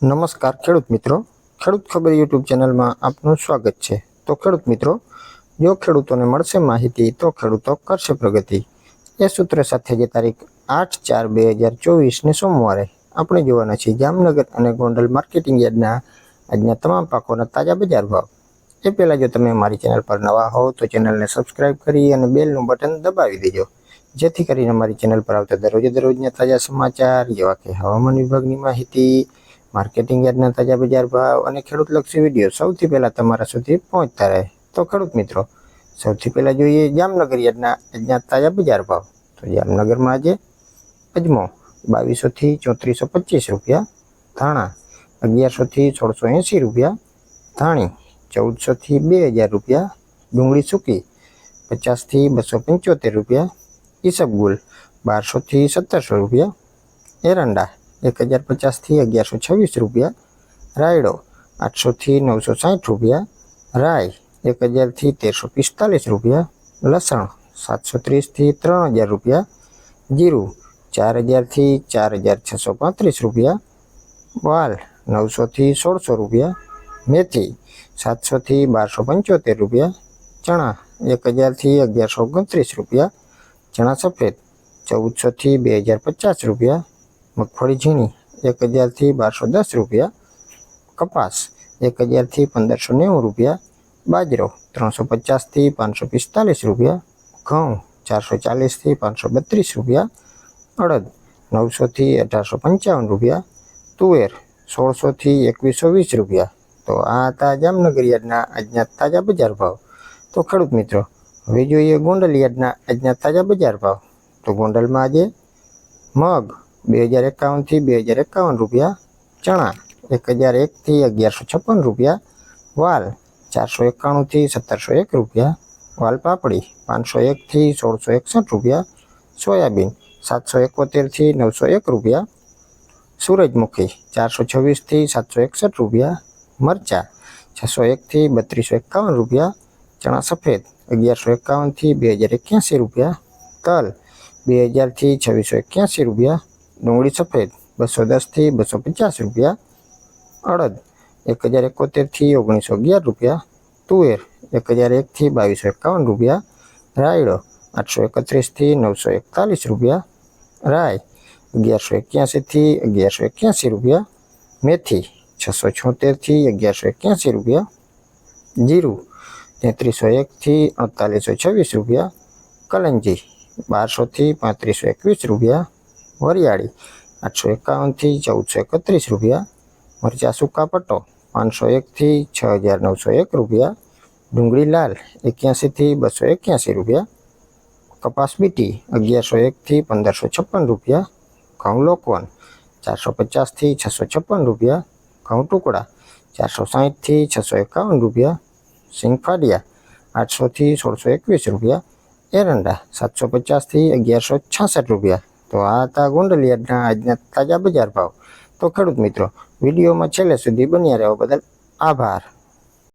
નમસ્કાર ખેડૂત મિત્રો. ખેડૂત ખબર યુટ્યુબ ચેનલમાં આપનું સ્વાગત છે. તો ખેડૂત મિત્રો, જો ખેડૂતોને મળશે માહિતી, તો ખેડૂતો કરશે પ્રગતિ. એ સૂત્ર સાથે જે તારીખ આઠ ચાર બે હજાર ચોવીસને સોમવારે આપણે જોવાના છીએ જામનગર અને ગોંડલ માર્કેટિંગ યાર્ડના આજના તમામ પાકોના તાજા બજાર ભાવ. એ પહેલાં જો તમે મારી ચેનલ પર નવા હો, તો ચેનલને સબસ્ક્રાઈબ કરી અને બેલનું બટન દબાવી દેજો. જેથી કરીને મારી ચેનલ પર આવતા દરરોજે દરરોજના તાજા સમાચાર, જેવા કે હવામાન વિભાગની માહિતી માર્કેટિંગ યાર્ડના તાજા બજાર ભાવ અને ખેડૂતલક્ષી વીડિયો સૌથી પહેલાં તમારા સુધી પહોંચતા રહે. તો ખેડૂત મિત્રો, સૌથી પહેલાં જોઈએ જામનગર યાર્ડના આજના તાજા બજાર ભાવ. તો જામનગરમાં આજે અજમો બાવીસોથી ચોત્રીસો પચીસ રૂપિયા, ધાણા અગિયારસોથી સોળસો એંસી રૂપિયા, ધાણી ચૌદસોથી બે હજાર રૂપિયા, ડુંગળી સૂકી પચાસથી બસો પંચોતેર રૂપિયા, ઈસબગુલ બારસોથી સત્તરસો રૂપિયા, એરંડા એક હજાર પચાસથી અગિયારસો છવ્વીસ રૂપિયા રાયડો આઠસોથી નવસો સાઠ રૂપિયા રાય એક હજારથી તેરસો પિસ્તાલીસ રૂપિયા લસણ સાતસો ત્રીસથી ત્રણ હજાર રૂપિયા જીરું ચાર હજારથી ચાર હજાર છસો પાંત્રીસ રૂપિયા વાલ નવસોથી સોળસો રૂપિયા મેથી સાતસોથી બારસો પંચોતેર રૂપિયા ચણા એક હજારથી અગિયારસો ઓગણત્રીસ રૂપિયા ચણા સફેદ ચૌદસોથી બે હજાર પચાસ રૂપિયા મગફળી ઝીણી એક હજારથી બારસો દસ રૂપિયા, કપાસ એક હજારથી પંદરસો નેવું રૂપિયા, બાજરો ત્રણસો પચાસથી પાંચસો પિસ્તાલીસ રૂપિયા, ઘઉં ચારસો ચાલીસથી પાંચસો બત્રીસ રૂપિયા, અડદ નવસોથી અઢારસો પંચાવન રૂપિયા, તુવેર સોળસોથી એકવીસો વીસ રૂપિયા. તો આ હતા જામનગર યાર્ડના આજના તાજા બજાર ભાવ. તો ખેડૂત મિત્રો, હવે જોઈએ ગોંડલ યાર્ડના આજના તાજા બજાર ભાવ. તો ગોંડલમાં આજે મગ બે હજાર એકાવનથી બે હજાર એકાવન રૂપિયા ચણા, એક હજાર એકથી અગિયારસો છપ્પન રૂપિયા વાલ, ચારસો એકાણુંથી સત્તરસો એક રૂપિયા વાલ પાપડી, પાંચસો એકથી સોળસો એકસઠ રૂપિયા સોયાબીન, સાતસો એકોતેરથી નવસો એક રૂપિયા સૂરજમુખી, ચારસો છવ્વીસથી સાતસો એકસઠ રૂપિયા મરચા, છસો એકથી બત્રીસો એકાવન રૂપિયા ચણા સફેદ, અગિયારસો એકાવનથી બે હજાર એક્યાસી રૂપિયા તલ, બે હજારથી છવ્વીસો એક્યાસી રૂપિયા ડુંગળી સફેદ બસો દસથી બસો પચાસ રૂપિયા અડદ એક હજાર એકોતેરથી ઓગણીસો અગિયાર રૂપિયા તુવેર એક હજાર એકથી બાવીસો એકાવન રૂપિયા રાયડો આઠસો એકત્રીસથી નવસો એકતાલીસ રૂપિયા રાય અગિયારસો એક્યાસીથી અગિયારસો એક્યાસી રૂપિયા મેથી છસો છોતેરથી અગિયારસો એક્યાસી રૂપિયા જીરું તેત્રીસો એકથી અડતાલીસો છવ્વીસ રૂપિયા કલંજી બારસોથી પાંત્રીસો એકવીસ રૂપિયા વરિયાળી આઠસો એકાવનથી ચૌદસો એકત્રીસ રૂપિયા મરચા સૂકા પટ્ટો પાંચસો એકથી છ હજાર નવસો એક રૂપિયા ડુંગળી લાલ એક્યાસીથી બસો એક્યાસી રૂપિયા કપાસ બીટી અગિયારસો એકથી પંદરસો છપ્પન રૂપિયા ઘઉં લોકવન ચારસો પચાસથી છસો છપ્પન રૂપિયા ઘઉં ટુકડા ચારસો સાહીઠથી છસો એકાવન રૂપિયા સિંગફાડિયા આઠસોથી સોળસો એકવીસ રૂપિયા એરંડા સાતસો પચાસથી અગિયારસો છાસઠ રૂપિયા તો આ હતા ગુંડલિયાના આજના તાજા બજાર ભાવ. તો ખેડૂત મિત્રો, વિડીયોમાં છેલ્લે સુધી બન્યા રહેવા બદલ આભાર.